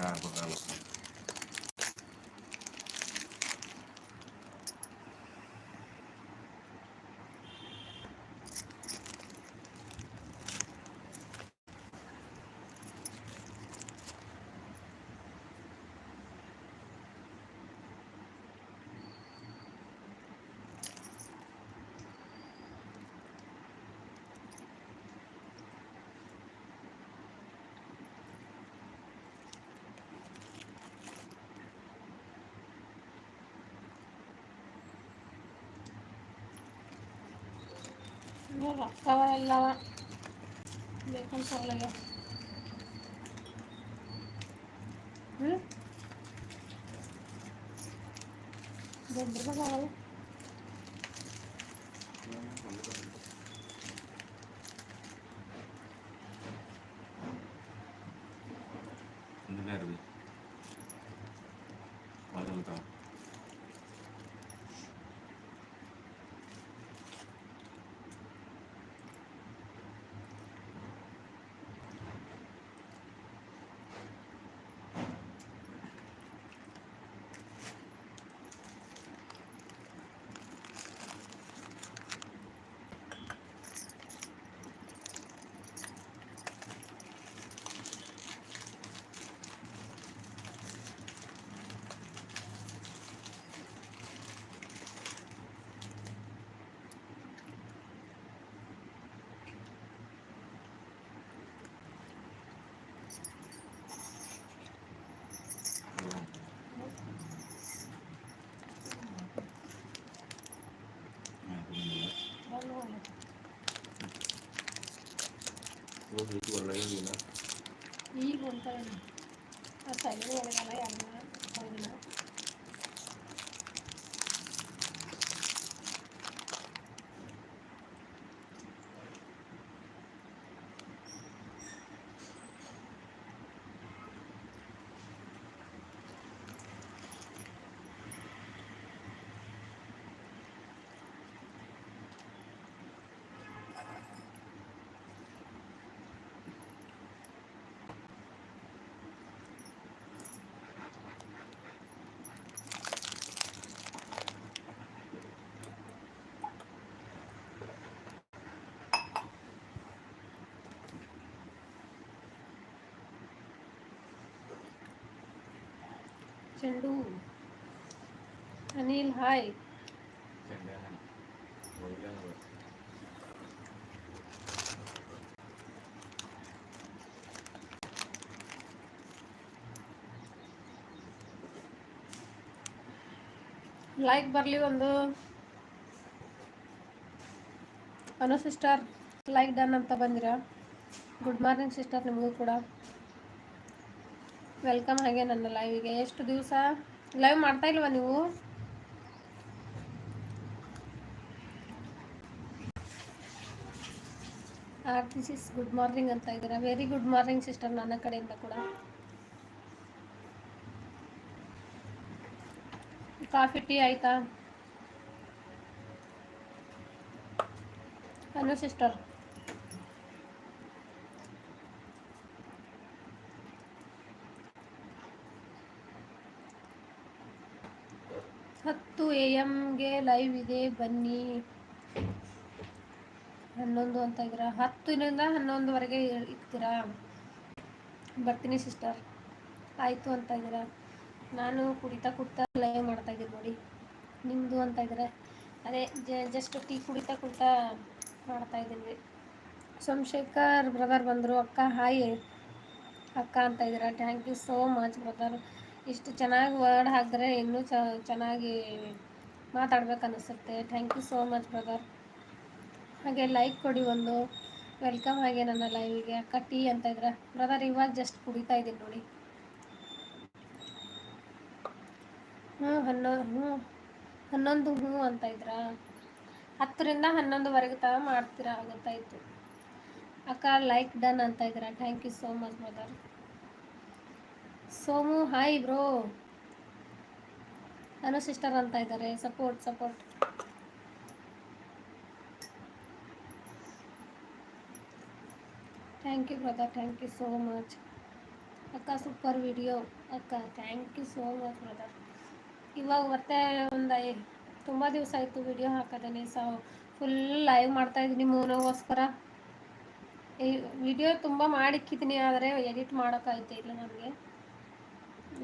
jogar, Bapak, kawal yang lawan. Biar kontrol lagi. Hmm? Biar berapa kawal? ลูกนี้ตัวอะไรอยู่นะ นี่รวมกันเอาใส่รวมกันแล้วอย่างนะคอยนะ ಚೆಂಡು Anil, hi. Like ಬರಲಿ ಒಂದು. Anu sister like done ಅಂತ ಬಂದಿರ? Good morning sister ನಿಮಗೂ ಕೂಡ. ವೆಲ್ಕಮ್ ಹಾಗೆ ನನ್ನ ಲೈವಿಗೆ ಎಷ್ಟು ದಿವಸ? ಲೈವ್ ಮಾಡ್ತಾ ಇಲ್ವಾ ನೀವು? R T sis good morning ಅಂತ ಇದ್ದೀರಾ? ವೆರಿ ಗುಡ್ ಮಾರ್ನಿಂಗ್ ಸಿಸ್ಟರ್ ನನ್ನ ಕಡೆಯಿಂದ ಕೂಡ. ಕಾಫಿ ಟೀ ಆಯ್ತಾ? ಅನು ಸಿಸ್ಟರ್ ಹತ್ತು ಎ ಎಮ್ಗೆ ಲೈವ್ ಇದೆ, ಬನ್ನಿ. ಹನ್ನೊಂದು ಅಂತ ಇದ್ದೀರಾ? ಹತ್ತಿನಿಂದ ಹನ್ನೊಂದುವರೆಗೆ ಇರ್ತೀರಾ? ಬರ್ತೀನಿ ಸಿಸ್ಟರ್. ಆಯಿತು ಅಂತ ಇದ್ದೀರ? ನಾನು ಕುಡಿತಾ ಕುಡ್ತಾ ಲೈವ್ ಮಾಡ್ತಾ ಇದ್ದೀನಿ ನೋಡಿ. ನಿಮ್ಮದು ಅಂತ ಇದ್ದಾರೆ ಅದೇ ಜಸ್ಟ್ ಟೀ ಕುಡಿತಾ ಕುಡ್ತಾ ಮಾಡ್ತಾ ಇದ್ದೀನಿ. ಸೋಮಶೇಖರ್ ಬ್ರದರ್ ಬಂದರು. ಅಕ್ಕ ಹಾಯ್ ಅಕ್ಕ ಅಂತ ಇದ್ದೀರಾ? Thank you so much brother ಇಷ್ಟು ಚೆನ್ನಾಗಿ ವರ್ಡ್ ಹಾಕಿದ್ರೆ ಇನ್ನೂ ಚೆನ್ನಾಗಿ ಮಾತಾಡ್ಬೇಕು ಅನಿಸುತ್ತೆ. Thank you so much brother ಹಾಗೆ ಲೈಕ್ ಕೊಡಿ ಒಂದು. ವೆಲ್ಕಮ್ ಹಾಗೆ ನನ್ನ ಲೈವಿಗೆ ಅಕ್ಕ ಟೀ ಅಂತ ಇದ್ರೆ. ಬ್ರದರ್ ಇವಾಗ ಜಸ್ಟ್ ಕುಡಿತಾ ಇದ್ದೀನಿ ನೋಡಿ. ಹ್ಞೂ ಹನ್ನೊಂದು ಹ್ಞೂ ಹನ್ನೊಂದು ಹ್ಞೂ ಅಂತ ಇದ್ರಾ? ಹತ್ತರಿಂದ ಹನ್ನೊಂದುವರೆಗೆ ತ ಮಾಡ್ತೀರಾ ಗೊತ್ತಾಯಿತು ಅಕ್ಕ ಲೈಕ್ ಡನ್ ಅಂತ ಇದ್ದೀರಾ? Thank you so much brother Somu hi bro Anu sister ಅಂತ ಇದ್ದಾರೆ. Support support thank you brother thank you so much ಅಕ್ಕ ಸೂಪರ್ ವಿಡಿಯೋ ಅಕ್ಕ thank you so much brother ಇವಾಗ ಮತ್ತೆ ಒಂದು ತುಂಬ ದಿವಸ ಆಯಿತು ವಿಡಿಯೋ ಹಾಕೋದೇನೆ. ಸೊ ಫುಲ್ ಲೈವ್ ಮಾಡ್ತಾಯಿದ್ದೀನಿ ಮೂನೋಗೋಸ್ಕರ. ಈ ವಿಡಿಯೋ ತುಂಬ ಮಾಡಿಕ್ಕಿದ್ದೀನಿ ಆದರೆ ಎಡಿಟ್ ಮಾಡೋಕ್ಕಾಯ್ತಾ ಇಲ್ಲ ನನಗೆ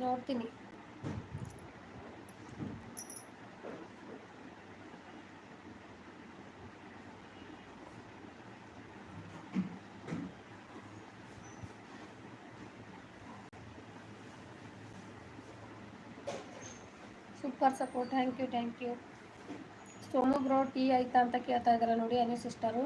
ನೋಡ್ತೀನಿ. Super support thank you thank you Somu bro tea ಆಯ್ತಾ ಅಂತ ಕೇಳ್ತಾ ಇದ್ದಾರೆ ನೋಡಿ ಅನಿ ಸಿಸ್ಟರು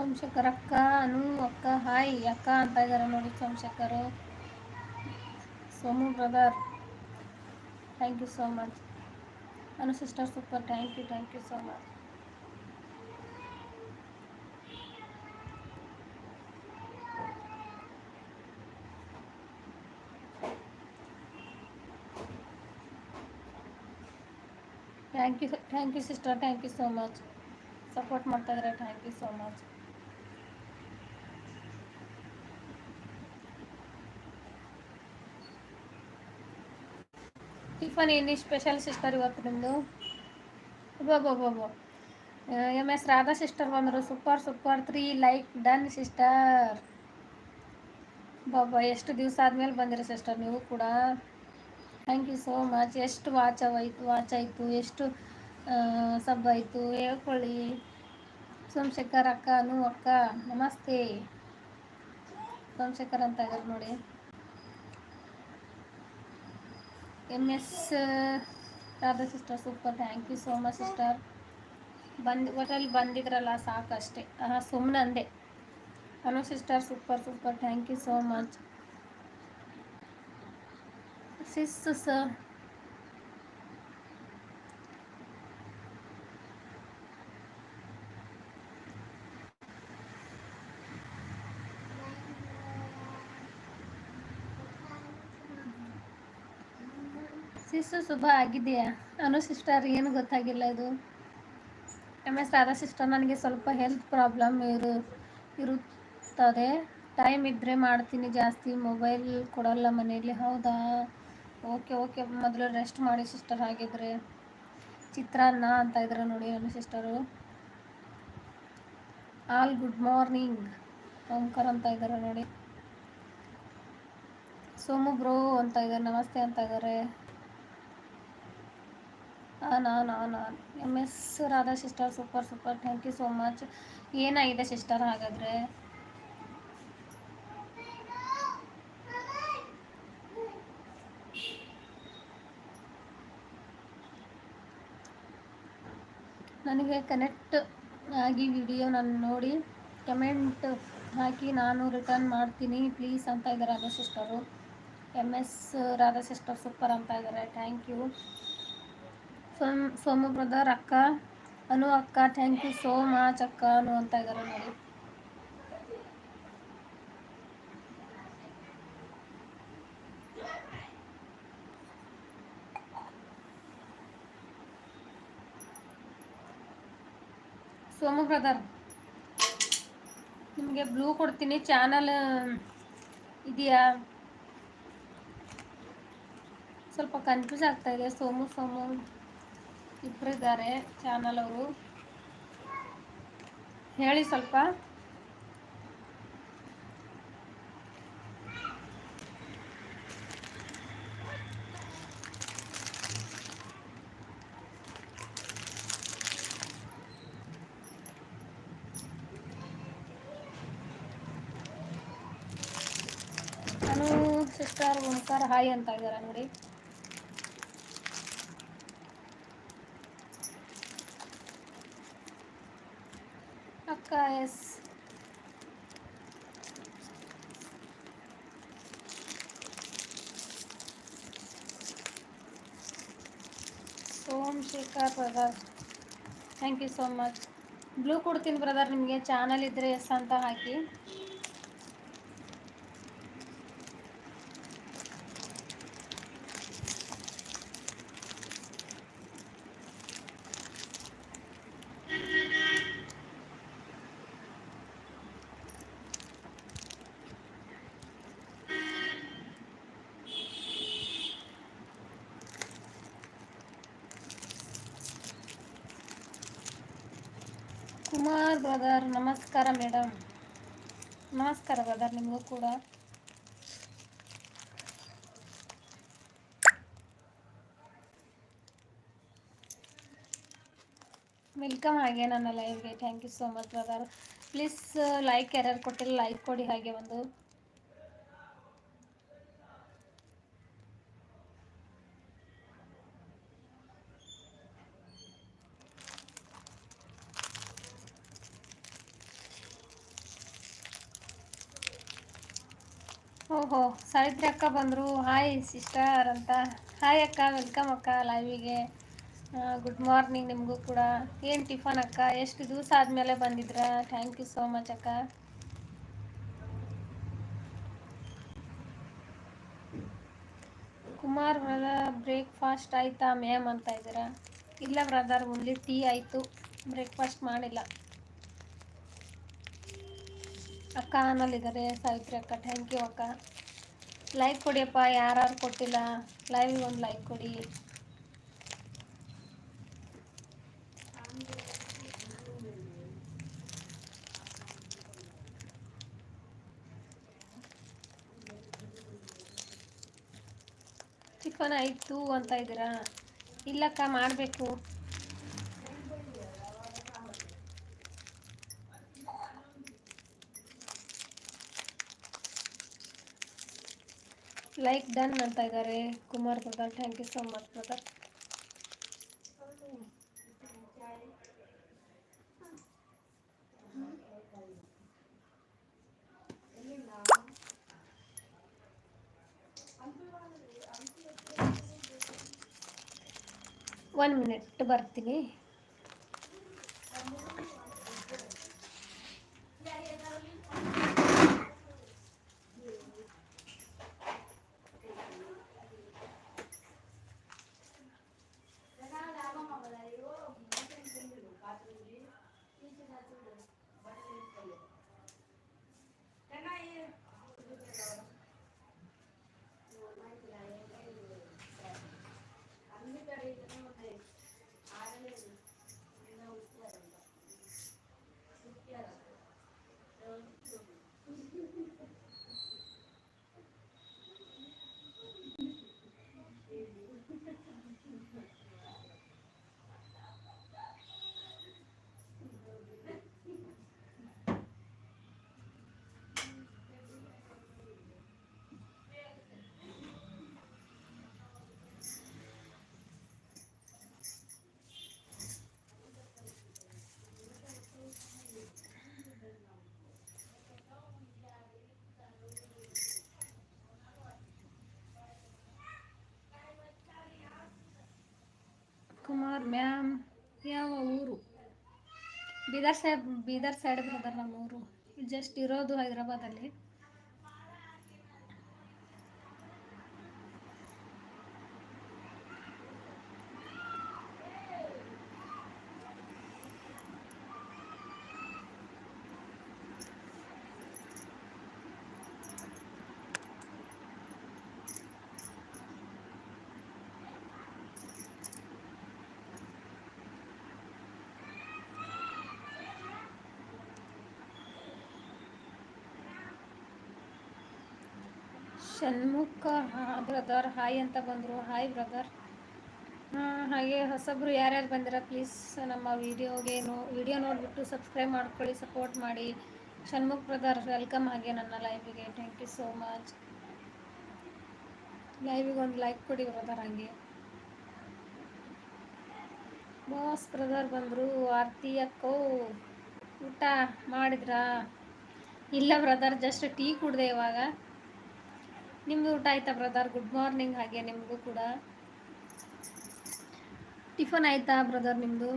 ಸೋಮಶೇಖರ್ ಅಕ್ಕ ಅನು, ಅಕ್ಕ, ಹಾಯ್, ಅಕ್ಕ ಅಂತ ಇದ್ದಾರೆ ನೋಡಿ Somashekar Somu brother thank you so much Anu sister super thank you thank you so much thank you thank you sister thank you so much support ಮಾಡ್ತಾ ಇದ್ದಾರೆ thank you so much tiffin ಏನು special sister ಇವತ್ತು ನಿಮ್ಮದು Baba M S Radha sister ಬಂದರು. Super super three like done sister Baba ಎಷ್ಟು ದಿವಸ ಆದಮೇಲೆ ಬಂದಿರಿ ಸಿಸ್ಟರ್ ನೀವು ಕೂಡ. ಥ್ಯಾಂಕ್ ಯು ಸೋ ಮಚ್ ಎಷ್ಟು ವಾಚ್ ಆಯ್ತು ವಾಚ್ ಆಯಿತು, ಎಷ್ಟು ಸಬ್ ಆಯಿತು, ಹೇಳ್ಕೊಳ್ಳಿ. ಸೋಮಶೇಖರ್ ಅಕ್ಕ ನೂ ಅಕ್ಕ, ನಮಸ್ತೆ. ಸೋಮಶೇಖರ್ ಅಂತ ನೋಡಿ. M S Radha sister, super thank you so much sister ಬಂದು ಒಟ್ಟಲ್ಲಿ ಬಂದಿದ್ರಲ್ಲ, ಸಾಕಷ್ಟೇ. ಹಾಂ ಸುಮ್ಮನೆ ಅಂದೆ. Anu sister super super thank you so much sis sir sister ಶುಭ ಆಗಿದೆಯಾ? ಅನು ಸಿಸ್ಟರ್ ಏನು ಗೊತ್ತಾಗಿಲ್ಲ ಇದು. ಎಂ ಎಸ್ ರಾಧಾ ಸಿಸ್ಟರ್ ನನಗೆ ಸ್ವಲ್ಪ ಹೆಲ್ತ್ ಪ್ರಾಬ್ಲಮ್ ಇರು, ಇರುತ್ತದೆ. ಟೈಮ್ ಇದ್ದರೆ ಮಾಡ್ತೀನಿ ಜಾಸ್ತಿ ಮೊಬೈಲ್ ಕೊಡಲ್ಲ ಮನೆಯಲ್ಲಿ. ಹೌದಾ? ಓಕೆ ಓಕೆ ಮೊದಲು ರೆಸ್ಟ್ ಮಾಡಿ ಸಿಸ್ಟರ್ ಹಾಗಿದ್ರೆ. ಚಿತ್ರಾನ್ನ ಅಂತ ಇದ್ರೆ ನೋಡಿ Anu sister all good morning Omkar ಅಂತ ಇದ್ದಾರೆ ನೋಡಿ. ಸೋಮು ಬ್ರೋ ಅಂತ ಇದ್ದಾರೆ ನಮಸ್ತೆ ಅಂತ ಇದ್ದಾರೆ ನಾನು ನಾನು M S Radha sister super super thank you so much ಏನಾಗಿದೆ ಸಿಸ್ಟರ್ ಹಾಗಾದರೆ? ನನಗೆ ಕನೆಕ್ಟ್ ಆಗಿ ವಿಡಿಯೋ ನಾನು ನೋಡಿ ಕಮೆಂಟ್ ಹಾಕಿ ನಾನು ರಿಟರ್ನ್ ಮಾಡ್ತೀನಿ. ಪ್ಲೀಸ್ ಅಂತ ಇದ್ದಾರೆ Radha sister M S Radha sister super ಅಂತ ಇದ್ದಾರೆ. Thank you Som Somu brother ಅಕ್ಕ ಅನು ಅಕ್ಕ ಥ್ಯಾಂಕ್ ಯು ಸೋ ಮಚ್ ಅಕ್ಕ ಅನು ಅಂತ ಇದ್ದಾರೆ ನೋಡಿ. ಸೋಮು ಬ್ರದರ್ ನಿಮಗೆ ಬ್ಲೂ ಕೊಡ್ತೀನಿ. ಚಾನಲ್ ಇದೆಯಾ? ಸ್ವಲ್ಪ ಕನ್ಫ್ಯೂಸ್ ಆಗ್ತಾ ಇದೆ. ಸೋಮು ಸೋಮು. ಇಬ್ಬರು ಇದ್ದಾರೆ ಚಾನಲ್ ಅವರು. ಹೇಳಿ ಸ್ವಲ್ಪ. ನಾನು ಸಿಸ್ಟರ್ ಓಂಕಾರ ಹಾಯ್ ಅಂತ ಇದ್ದಾರೆ ನೋಡಿ. S Somashekar brother thank you so much blue ಕೊಡ್ತೀನಿ ಬ್ರದರ್ ನಿಮಗೆ ಚಾನಲ್ ಇದ್ದರೆ ಎಸ್ ಅಂತ ಹಾಕಿ ಕುಮಾರ್ ಬ್ರದರ್ ನಮಸ್ಕಾರ ಮೇಡಮ್. ನಮಸ್ಕಾರ ಬ್ರದರ್, ನಿಮಗೂ ಕೂಡ. ವೆಲ್ಕಮ್ ಹಾಗೆ ನನ್ನ ಲೈವ್ಗೆ. Thank you so much brother. Please, like ಯಾರ್ಯಾರು ಕೊಟ್ಟಿಲ್ಲ, ಲೈಕ್ ಕೊಡಿ ಹಾಗೆ ಒಂದು. ಸಾವಿತ್ರಿ ಅಕ್ಕ ಬಂದರು. ಹಾಯ್ ಸಿಸ್ಟರ್ ಅಂತ. ಹಾಯ್ ಅಕ್ಕ ವೆಲ್ಕಮ್ ಅಕ್ಕ ಲೈವಿಗೆ ಗುಡ್ ಮಾರ್ನಿಂಗ್ ನಿಮಗೂ ಕೂಡ. ಏನು ಟಿಫನ್ ಅಕ್ಕ? ಎಷ್ಟು ದಿವಸ ಆದಮೇಲೆ ಬಂದಿದ್ರ? ಥ್ಯಾಂಕ್ ಯು ಸೋ ಮಚ್ ಅಕ್ಕ. ಕುಮಾರ್ ಬ್ರದರ್ ಬ್ರೇಕ್ಫಾಸ್ಟ್ ಆಯ್ತಾ ಮ್ಯಾಮ್ ಅಂತ ಇದ್ದೀರಾ. ಇಲ್ಲ ಬ್ರದರ್ ಓನ್ಲಿ ಟೀ ಆಯಿತು. ಬ್ರೇಕ್ಫಾಸ್ಟ್ ಮಾಡಿಲ್ಲ. ಅಕ್ಕ ಆನಲ್ಲಿದ್ದಾರೆ ಸಾವಿತ್ರಿ ಅಕ್ಕ ಥ್ಯಾಂಕ್ ಯು ಅಕ್ಕ. ಲೈಕ್ ಕೊಡಿಯಪ್ಪ ಯಾರು ಕೊಟ್ಟಿಲ್ಲ ಲೈವಿಗೆ ಒಂದು ಲೈಕ್ ಕೊಡಿ. ಚಿಕನ್ ಆಯಿತು ಅಂತ ಇದ್ದೀರಾ? ಇಲ್ಲಕ್ಕ ಮಾಡಬೇಕು. ಲೈಕ್ ಡನ್ ಅಂತ ಇದ್ದಾರೆ Kumar brother thank you so much brother one minute ಬರ್ತೀನಿ. ಕುಮಾರ್ ಮ್ಯಾಮ್ ಯಾವ ಊರು? Bidar side Bidar side brother ನಮ್ಮ ಊರು. ಜಸ್ಟ್ ಇರೋದು ಹೈದರಾಬಾದಲ್ಲಿ. ಷಣ್ಮುಖ ಬ್ರದರ್ ಹಾಯ್ ಅಂತ ಬಂದರು. ಹಾಯ್ ಬ್ರದರ್ ಹಾಗೆ ಹೊಸಬ್ರು ಯಾರ್ಯಾರು ಬಂದಿರ ಪ್ಲೀಸ್ ನಮ್ಮ ವಿಡಿಯೋಗೆ ನೋ ವಿಡಿಯೋ ನೋಡಿಬಿಟ್ಟು ಸಬ್ಸ್ಕ್ರೈಬ್ ಮಾಡ್ಕೊಳ್ಳಿ ಸಪೋರ್ಟ್ ಮಾಡಿ. ಷಣ್ಮುಖ್ ಬ್ರದರ್ ವೆಲ್ಕಮ್ ಹಾಗೆ ನನ್ನ ಲೈವಿಗೆ ಥ್ಯಾಂಕ್ ಯು ಸೋ ಮಚ್ ಲೈವಿಗೆ ಒಂದು ಲೈಕ್ ಕೊಡಿ ಬ್ರದರ್ ಹಾಗೆ. ಬಾಸ್ ಬ್ರದರ್ ಬಂದರು, ಆರ್ತಿ ಅಕ್ಕೋ, ಊಟ ಮಾಡಿದ್ರಾ? ಇಲ್ಲ ಬ್ರದರ್ ಜಸ್ಟ್ ಟೀ ಕುಡಿದೆ ಇವಾಗ. ನಿಮ್ಮದು ಊಟ ಆಯ್ತಾ ಬ್ರದರ್ ಗುಡ್ ಮಾರ್ನಿಂಗ್ ಹಾಗೆ ನಿಮಗೂ ಕೂಡ. ಟಿಫನ್ ಆಯ್ತಾ ಬ್ರದರ್ ನಿಮ್ಮದು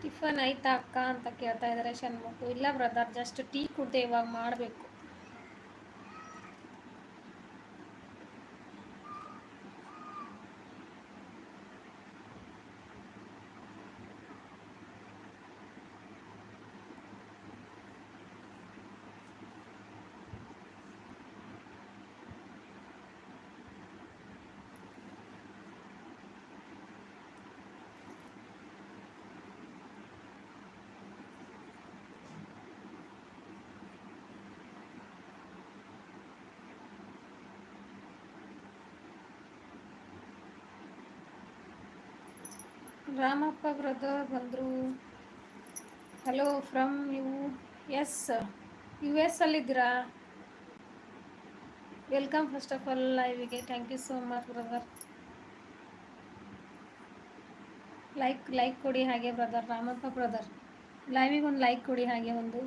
ಟಿಫನ್ ಆಯ್ತಾ ಅಕ್ಕ ಅಂತ ಕೇಳ್ತಾ ಇದ್ದಾರೆ ಷಣ್ಮುಖು. ಇಲ್ಲ ಬ್ರದರ್ ಜಸ್ಟ್ ಟೀ ಕುಡ್ದೆ ಇವಾಗ ಮಾಡಬೇಕು. ರಾಮಪ್ಪ ಬ್ರದರ್ ಬಂದರು. Hello from U S U S ಅಲ್ಲಿದ್ದೀರಾ welcome first of all ಲೈವಿಗೆ thank you so much brother like like ಕೊಡಿ ಹಾಗೆ ಬ್ರದರ್ ರಾಮಪ್ಪ ಬ್ರದರ್ ಲೈವಿಗೆ ಒಂದು ಲೈಕ್ ಕೊಡಿ ಹಾಗೆ ಒಂದು.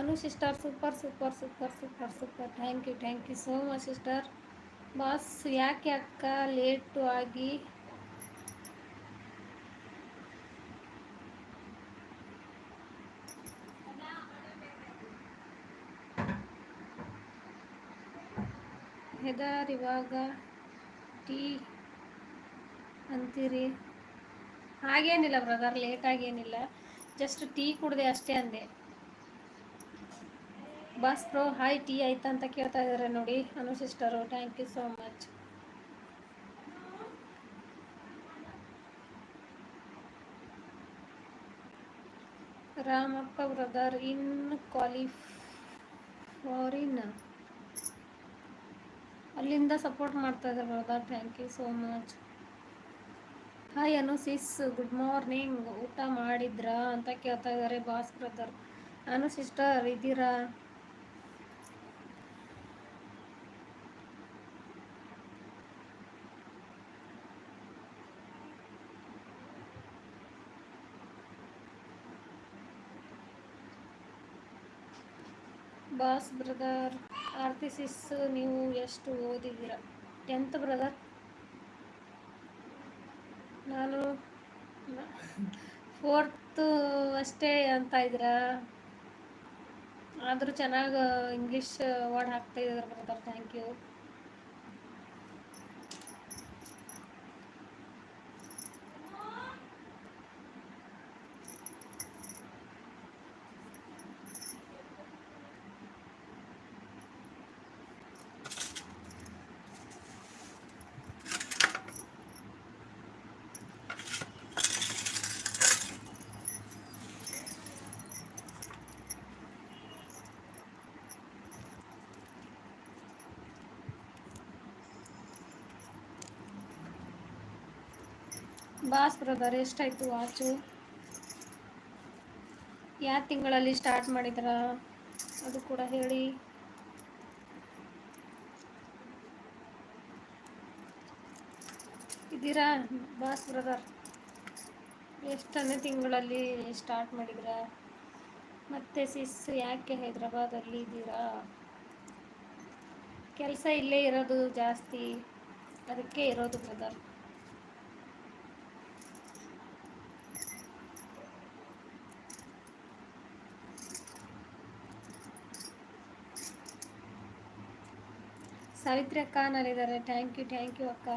Anu sister super super super super super thank you thank you so much sister boss, ಯಾಕೆ ಅಕ್ಕ late ಆಗಿ ಹೆದರ್ ಇವಾಗ ಟೀ ಅಂತೀರಿ? ಹಾಗೇನಿಲ್ಲ ಬ್ರದರ್ ಲೇಟ್ ಆಗೇನಿಲ್ಲ. ಜಸ್ಟ್ ಟೀ ಕುಡಿದೆ ಅಷ್ಟೇ ಅಂದೆ. ಬಾಸ್ ಪ್ರೋ ಹಾಯ್ ಟೀ ಆಯ್ತಾ ಅಂತ ಕೇಳ್ತಾ ಇದ್ದಾರೆ ನೋಡಿ. Anu sister thank you so much Ramappa brother ಇನ್ ಕ್ವಾಲಿಫ್ ಫಾರಿನ್ ಅಲ್ಲಿಂದ ಸಪೋರ್ಟ್ ಮಾಡ್ತಾ ಇದ್ದಾರೆ brother thank you so much hi Anu sis good morning ಊಟ ಮಾಡಿದ್ರಾ ಅಂತ ಕೇಳ್ತಾ ಇದ್ದಾರೆ ಬಾಸ್ ಬ್ರದರ್ ನಾನು ಸಿಸ್ಟರ್ ಇದ್ದೀರಾ? ಬಾಸ್ ಬ್ರದರ್ ಆರ್ತಿ ಸಿಸ್ ನೀವು ಎಷ್ಟು ಓದಿದ್ದೀರ? ಟೆಂತ್ ಬ್ರದರ್ ನಾನು ಫೋರ್ತು ಅಷ್ಟೇ ಅಂತ ಇದ್ದೀರಾ? ಆದರೂ ಚೆನ್ನಾಗಿ ಇಂಗ್ಲೀಷ್ ವರ್ಡ್ ಹಾಕ್ತಾ brother thank you boss brother ಎಷ್ಟಾಯ್ತು ವಾಚು? ಯಾವ ತಿಂಗಳಲ್ಲಿ ಸ್ಟಾರ್ಟ್ ಮಾಡಿದ್ರ? ಅದು ಕೂಡ ಹೇಳಿ. ಇದ್ದೀರಾ ಬಾಸ್ ಬ್ರದರ್ ಎಷ್ಟನೇ ತಿಂಗಳಲ್ಲಿ ಸ್ಟಾರ್ಟ್ ಮಾಡಿದ್ರ? ಮತ್ತೆ ಸಿಸ್ ಯಾಕೆ ಹೈದ್ರಾಬಾದಲ್ಲಿ ಇದ್ದೀರಾ? ಕೆಲಸ ಇಲ್ಲೇ ಇರೋದು ಜಾಸ್ತಿ. ಅದಕ್ಕೆ ಇರೋದು ಬ್ರದರ್ ಸಾವಿತ್ರಿ ಅಕ್ಕ ನಾನಿದ್ದಾರೆ ಥ್ಯಾಂಕ್ ಯು ಥ್ಯಾಂಕ್ ಯು ಅಕ್ಕ.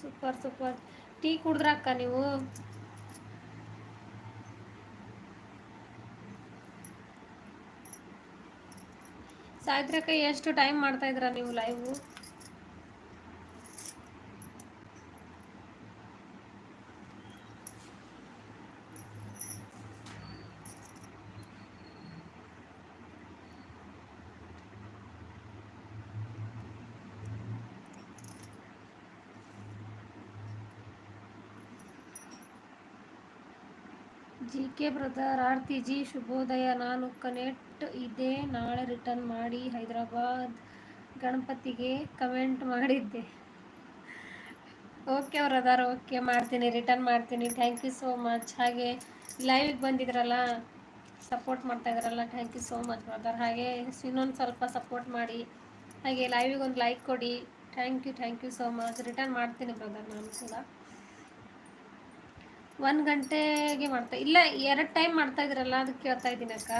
ಸೂಪರ್ ಸೂಪರ್ ಟೀ ಕುಡಿದ್ರ ಅಕ್ಕ ನೀವು? ಸಾವಿತ್ರಿ ಅಕ್ಕ, ಎಷ್ಟು ಟೈಮ್ ಮಾಡ್ತಾ ಇದ್ರ ನೀವು live G K brother Aarti ji ಶುಭೋದಯ. ನಾನು ಕನೆಕ್ಟ್ ಇದೆ ನಾಳೆ ರಿಟರ್ನ್ ಮಾಡಿ ಹೈದರಾಬಾದ್ ಗಣಪತಿಗೆ ಕಮೆಂಟ್ ಮಾಡಿದ್ದೆ. ಓಕೆ ಬ್ರದರ್, ಓಕೆ ಮಾಡ್ತೀನಿ, ರಿಟರ್ನ್ ಮಾಡ್ತೀನಿ. Thank you so much. ಹಾಗೆ ಲೈವಿಗೆ ಬಂದಿದ್ರಲ್ಲ ಸಪೋರ್ಟ್ ಮಾಡ್ತಾ ಇದ್ರಲ್ಲ, thank you so much brother. ಹಾಗೆ ಇನ್ನೊಂದು ಸ್ವಲ್ಪ ಸಪೋರ್ಟ್ ಮಾಡಿ. ಹಾಗೆ ಲೈವಿಗೆ ಒಂದು ಲೈಕ್ ಕೊಡಿ. Thank you thank you so much. Return ಮಾಡ್ತೀನಿ ಬ್ರದರ್ ನಾನು ಕೂಡ. ಒಂದು ಗಂಟೆಗೆ ಮಾಡ್ತಾ ಇಲ್ಲ ಎರಡು ಟೈಮ್ ಮಾಡ್ತಾ ಇದ್ರಲ್ಲ ಅದಕ್ಕೆ ಕೇಳ್ತಾ ಇದ್ದೀನಿ ಅಕ್ಕ.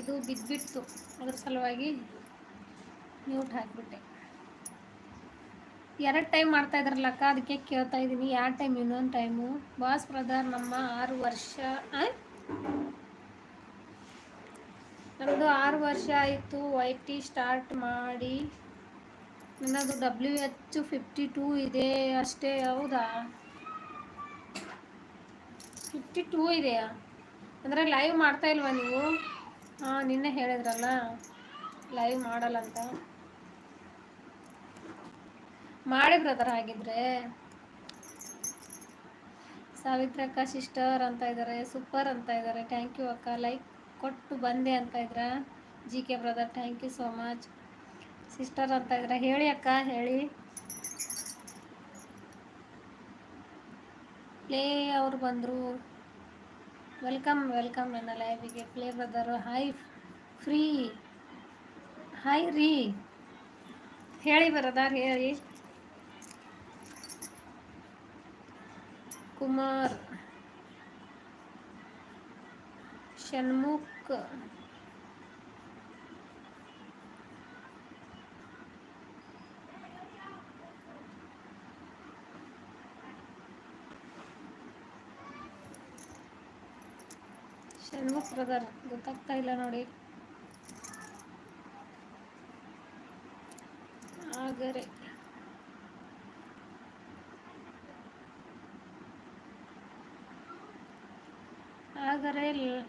ಇದು ಬಿದ್ದುಬಿಡ್ತು ಅದ್ರ ಸಲುವಾಗಿ ಮ್ಯೂಟ್ ಹಾಕಿಬಿಟ್ಟೆ. ಎರಡು ಟೈಮ್ ಮಾಡ್ತಾ ಇದ್ರಲ್ಲ ಅಕ್ಕ, ಅದಕ್ಕೆ ಕೇಳ್ತಾ ಇದ್ದೀನಿ. ಯಾವ ಟೈಮ್ ಇನ್ನೊಂದು ಟೈಮು ಬಾಸ್ ಬ್ರದರ್ ನಮ್ಮ ಆರು ವರ್ಷ? ನಮ್ಮದು ಆರು ವರ್ಷ ಆಯಿತು. ವೈ ಟಿ ಸ್ಟಾರ್ಟ್ ಮಾಡಿ ನನ್ನದು ಡಬ್ಲ್ಯೂ ಎಚ್ ಫಿಫ್ಟಿ ಟೂ ಇದೆ ಅಷ್ಟೇ, ಹೌದಾ? ಫಿಫ್ಟಿ ಟೂ ಇದೆಯಾ? ಅಂದರೆ ಲೈವ್ ಮಾಡ್ತಾ ಇಲ್ವಾ ನೀವು? ಹಾಂ, ನಿನ್ನೆ ಹೇಳಿದ್ರಲ್ಲ ಲೈವ್ ಮಾಡಲ್ಲ ಅಂತ ಮಾಡಿ ಬ್ರದರ್ ಹಾಗಿದ್ರೆ ಸಾವಿತ್ರಕ್ಕ ಸಿಸ್ಟರ್ ಅಂತ ಇದ್ದಾರೆ ಸೂಪರ್ ಅಂತ ಇದ್ದಾರೆ ಥ್ಯಾಂಕ್ ಯು ಅಕ್ಕ ಲೈಕ್ ಕೊಟ್ಟು ಬಂದೆ ಅಂತ ಇದ್ರ? G K brother thank you so much sister ಅಂತ ಇದ್ರ? ಹೇಳಿ ಅಕ್ಕ, ಹೇಳಿ. ಪ್ಲೇ ಅವ್ರು ಬಂದರು. ವೆಲ್ಕಮ್ ವೆಲ್ಕಮ್ ನನ್ನ ಲೈವಿಗೆ play brother hi free hi ರೀ ಹೇಳಿ ಬರದಾರ್ ಹೇಳಿ. ಕುಮಾರ್. ಷಣ್ಮುಖ್. ಷಣ್ಮುಖ್ ಅದಾರ ಗೊತ್ತಾಗ್ತಾ ಇಲ್ಲ ನೋಡಿ. ಆಗರೆ ಲ-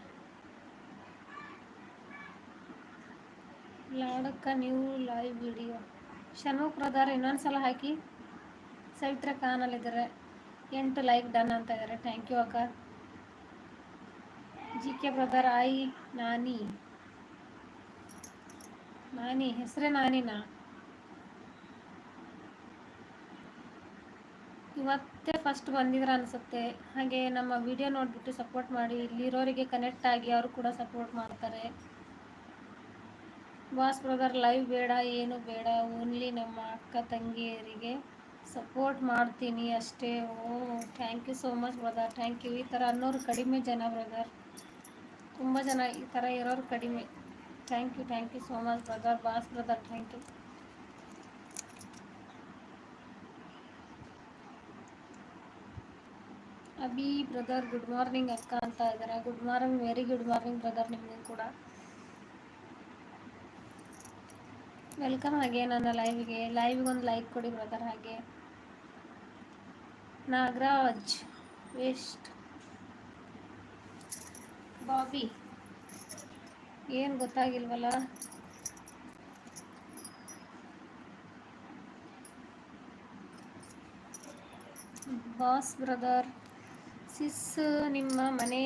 ಲಾಡಕ್ಕ ನೀವು ಲೈವ್ ವಿಡಿಯೋ ಷಣ್ಮುಖ್ ಇನ್ನೊಂದು ಸಲ ಹಾಕಿ. ಸವಿತ್ರ ಕಾನಲ್ಲಿದ್ದಾರೆ. ಎಂಟು ಲೈಕ್ ಡನ್ ಅಂತ ಇದ್ದಾರೆ. ಥ್ಯಾಂಕ್ ಯು ಅಕ್ಕ. G K brother, I, Nani. Nani, ಹೆಸರೇ ನಾನಿನಾ. ಇವತ್ತೇ ಫಸ್ಟ್ ಬಂದಿದ್ರ ಅನಿಸುತ್ತೆ. ಹಾಗೆ ನಮ್ಮ ವಿಡಿಯೋ ನೋಡಿಬಿಟ್ಟು ಸಪೋರ್ಟ್ ಮಾಡಿ. ಇಲ್ಲಿರೋರಿಗೆ ಕನೆಕ್ಟ್ ಆಗಿ ಅವರು ಕೂಡ ಸಪೋರ್ಟ್ ಮಾಡ್ತಾರೆ. ಬಾಸ್ ಬ್ರದರ್ ಲೈವ್ ಬೇಡ, ಏನು ಬೇಡ. ಓನ್ಲಿ ನಮ್ಮ ಅಕ್ಕ ತಂಗಿಯರಿಗೆ ಸಪೋರ್ಟ್ ಮಾಡ್ತೀನಿ ಅಷ್ಟೇ. ಓ thank you so much brother thank you ಈ ಥರ ಅನ್ನೋರು ಕಡಿಮೆ ಜನ ಬ್ರದರ್ ತುಂಬ ಜನ ಈ ಥರ ಇರೋರು ಕಡಿಮೆ. Thank you thank you so much brother boss brother thank you Abhi brother good morning ಅಕ್ಕ ಅಂತ ಇದ್ದಾರೆ good morning very good morning brother ನಿಮಗೂ ಕೂಡ. ವೆಲ್ಕಮ್ ಹಾಗೆ ನನ್ನ ಲೈವ್ಗೆ ಲೈವ್ಗೆ ಒಂದು ಲೈಕ್ ಕೊಡಿ ಬ್ರದರ್ ಹಾಗೆ. ನಾಗರಾಜ್ ವೆಸ್ಟ್ ಬಾಬಿ? ಏನು ಗೊತ್ತಾಗಿಲ್ವಲ್ಲ? ಬಾಸ್ ಬ್ರದರ್ ಸಿಸ್ ನಿಮ್ಮ ಮನೆ